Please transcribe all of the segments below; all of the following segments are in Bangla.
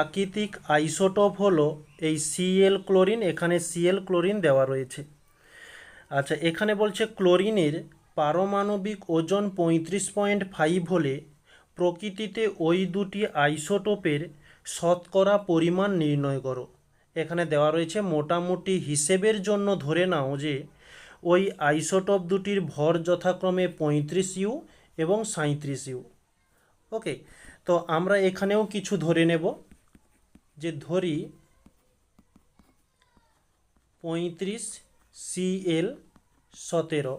প্রাকৃতিক আইসোটোপ হলো এই সিএল ক্লোরিন এখানে সিএল ক্লোরিন দেওয়া রয়েছে। আচ্ছা এখানে বলছে ক্লোরিনের পারমাণবিক ওজন পঁয়ত্রিশ পয়েন্ট ফাইভ হলে প্রকৃতিতে ওই দুটি আইসোটোপের শতকরা পরিমাণ নির্ণয় করো। এখানে দেওয়া রয়েছে মোটামুটি হিসেবের জন্য ধরে নাও যে ওই আইসোটোপ দুটির ভর যথাক্রমে পঁয়ত্রিশ ইউ এবং সাঁইত্রিশ ইউ। ওকে, তো আমরা এখানেও কিছু ধরে নেব। যে ধরি পঁয়ত্রিশ সিএল সতেরো।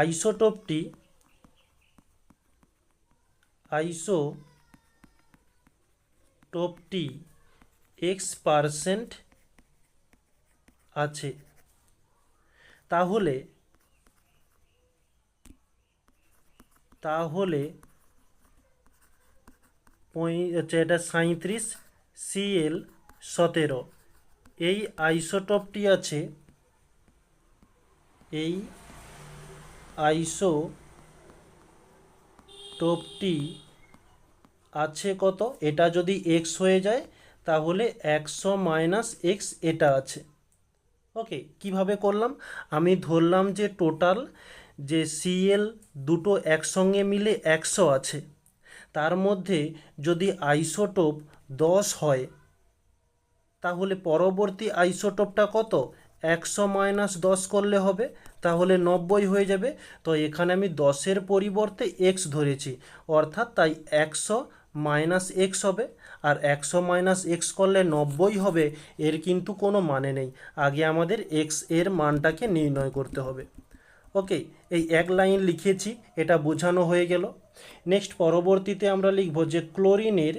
আইসোটোপটি আইসোটোপটি এক্স পারসেন্ট আছে। তাহলে তাহলে হচ্ছে এটা সাঁইত্রিশ সিএল সতেরো। এই আইসোটোপটি আছে, এই আইসোটোপটি আছে কত? এটা যদি এক্স হয়ে যায়, তাহলে একশো মাইনাস এক্স এটা আছে। ওকে, কীভাবে করলাম? আমি ধরলাম যে টোটাল যে সিএল দুটো একসঙ্গে মিলে একশো আছে। তার মধ্যে যদি আইসোটোপ দশ হয়, তাহলে পরবর্তী আইসোটোপটা কত? একশো মাইনাস দশ করলে হবে, তাহলে নব্বই হয়ে যাবে। তো এখানে আমি দশের পরিবর্তে এক্স ধরেছি, অর্থাৎ তাই একশো মাইনাস এক্স হবে, আর একশো মাইনাস এক্স করলে নব্বই হবে, এর কিন্তু কোনো মানে নেই। আগে আমাদের এক্সের মানটাকে নির্ণয় করতে হবে। ওকে এই এক লাইন লিখেছি, এটা বোঝানো হয়ে গেল। নেক্সট পরবর্তীতে আমরা লিখব যে ক্লোরিনের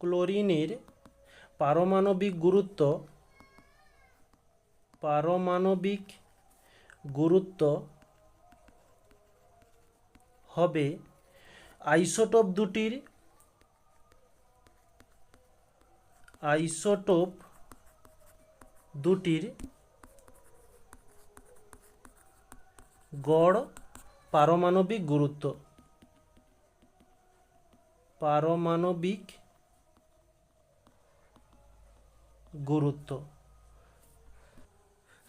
ক্লোরিনের পারমাণবিক গুরুত্ব পারমাণবিক গুরুত্ব হবে আইসোটোপ দুটির আইসোটোপ দুটির গড় পারমাণবিক গুরুত্ব। পারমাণবিক গুরুত্ব।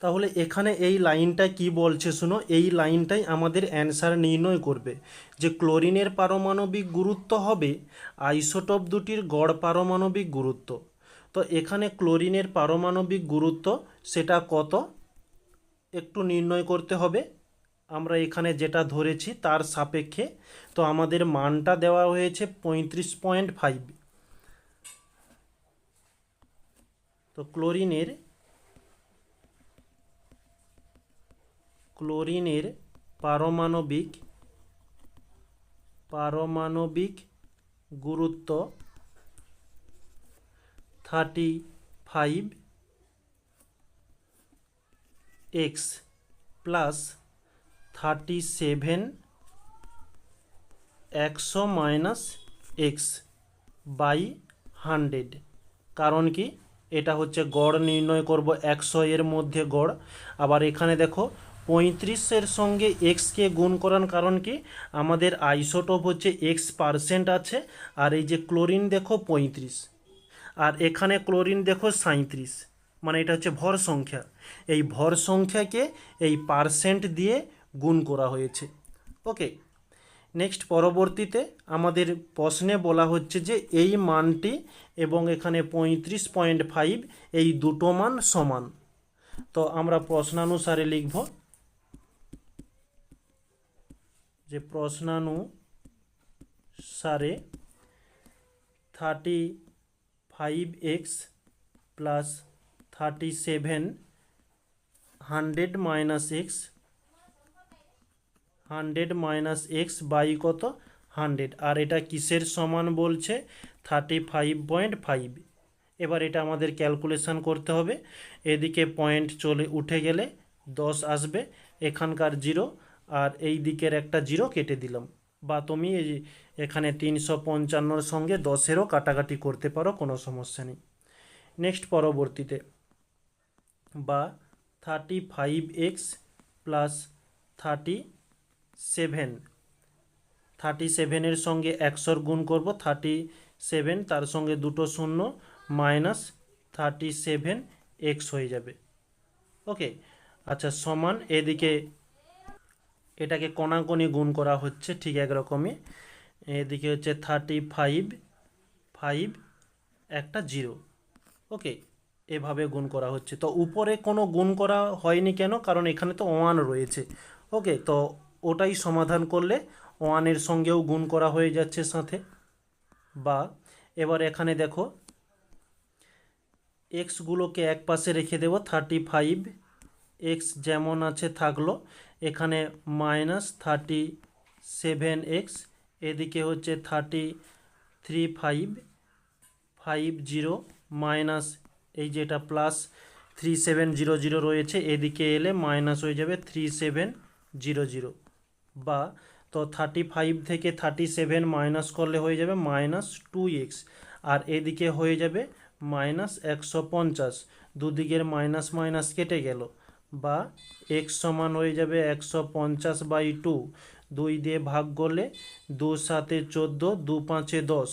তাহলে এখানে এই লাইনটা কি বলছে শুনো? এই লাইনটাই আমাদের অ্যান্সার নির্ণয় করবে। যে ক্লোরিনের পারমাণবিক গুরুত্ব হবে আইসোটোপ দুটির গড় পারমাণবিক গুরুত্ব। তো এখানে ক্লোরিনের পারমাণবিক গুরুত্ব সেটা কত? একটু নির্ণয় করতে হবে। আমরা এখানে যেটা ধরেছি তার সাপেক্ষে, তো আমাদের মানটা দেওয়া হয়েছে পঁয়ত্রিশ পয়েন্ট ফাইভ। তো ক্লোরিনের ক্লোরিনের পারমাণবিক পারমাণবিক গুরুত্ব thirty five X plus thirty seven একশো মাইনাস এক্স বাই হান্ড্রেড। কারণ কি? এটা হচ্ছে গড় নির্ণয় করব একশো এর মধ্যে গড়। আবার এখানে দেখো, পঁয়ত্রিশের সঙ্গে এক্সকে গুণ করার কারণ কি? আমাদের আইসোটোপ হচ্ছে এক্স পার্সেন্ট আছে, আর এই যে ক্লোরিন দেখো পঁয়ত্রিশ, আর এখানে ক্লোরিন দেখো সাঁইত্রিশ। মানে এটা হচ্ছে ভর সংখ্যা। এই ভর সংখ্যাকে এই পার্সেন্ট দিয়ে গুণ করা হয়েছে। ওকে নেক্সট পরবর্তীতে আমাদের প্রশ্নে বলা হচ্ছে যে, এই মানটি এবং এখানে পঁয়ত্রিশ পয়েন্ট ফাইভ এই দুটো মান সমান। তো আমরা প্রশ্নানুসারে লিখব যে, প্রশ্নানুসারে thirty five X plus thirty seven hundred minus X hundred minus X by কত? হান্ড্রেড। আর এটা কিসের সমান বলছে? Thirty five point five. এবার এটা আমাদের ক্যালকুলেশন করতে হবে। এদিকে পয়েন্ট চলে, উঠে গেলে দশ আসবে, এখানকার জিরো, আর এই দিকের একটা জিরো কেটে দিলাম। বা তুমি এখানে তিনশো পঞ্চান্নর সঙ্গে দশেরও কাটাকাটি করতে পারো, কোনো সমস্যা নেই। নেক্সট পরবর্তীতে। বা thirty five X plus thirty seven thirty সেভেনের সঙ্গে একশোর গুণ করব থার্টি সেভেন তার সঙ্গে দুটো শূন্য মাইনাস থার্টি সেভেন এক্স হয়ে যাবে। ওকে আচ্ছা সমান এদিকে এটাকে কোনাকোনি গুণ করা হচ্ছে ঠিক একরকমই। এদিকে হচ্ছে থার্টি ফাইভ ফাইভ একটা জিরো ওকে এভাবে গুণ করা হচ্ছে। তো উপরে কোনো গুণ করা হয়নি কেন? কারণ এখানে তো ওয়ান রয়েছে। ওকে তো ওটাই সমাধান করলে ওয়ানের সঙ্গেও গুণ করা হয়ে যাচ্ছে সাথে। বা এবার এখানে দেখো এক্সগুলোকে এক পাশে রেখে দেবো থার্টি ফাইভ এক্স যেমন আছে থাকল, এখানে মাইনাস থার্টি সেভেন এক্স এদিকে হচ্ছে thirty three five five zero minus এই যেটা plus three seven zero zero রয়েছে, এদিকে এলে মাইনাস হয়ে যাবে থ্রি সেভেন জিরো জিরো বা তো থার্টি ফাইভ থেকে থার্টি সেভেন মাইনাস করলে হয়ে যাবে মাইনাস টু এক্স আর এদিকে হয়ে যাবে মাইনাস একশো পঞ্চাশ। দুদিকের মাইনাস মাইনাস কেটে গেল। বা এক্স সমান হয়ে যাবে একশো পঞ্চাশ বাই টু দুই দিয়ে ভাগ করলে দু সাতে চোদ্দ দু পাঁচে দশ।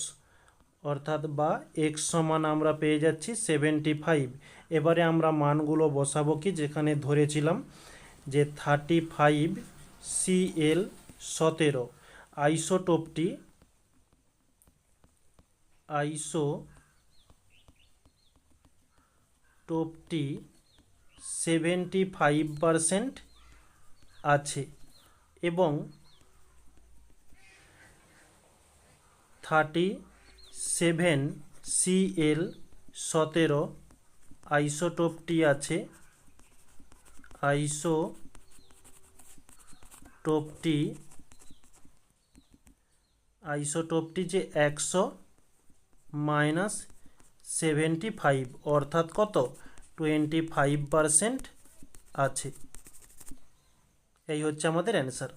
অর্থাৎ বা এক্স সমান আমরা পেয়ে যাচ্ছি সেভেন্টি ফাইভ এবারে আমরা মানগুলো বসাবো কি? যেখানে ধরেছিলাম যে থার্টি ফাইভ সিএল সতেরো। আইসোটোপটি আইসো টোপটি সেভেন্টি ফাইভ পারসেন্ট আছে এবং থার্টি সেভেন সিএল সতেরো আইসোটোপটি আছে। আইসো টোপটি আইসোটোপটি যে একশো মাইনাস সেভেন্টি ফাইভ, অর্থাৎ কত? টোয়েন্টি ফাইভ পারসেন্ট আছে। এই হচ্ছে আমাদের অ্যান্সার।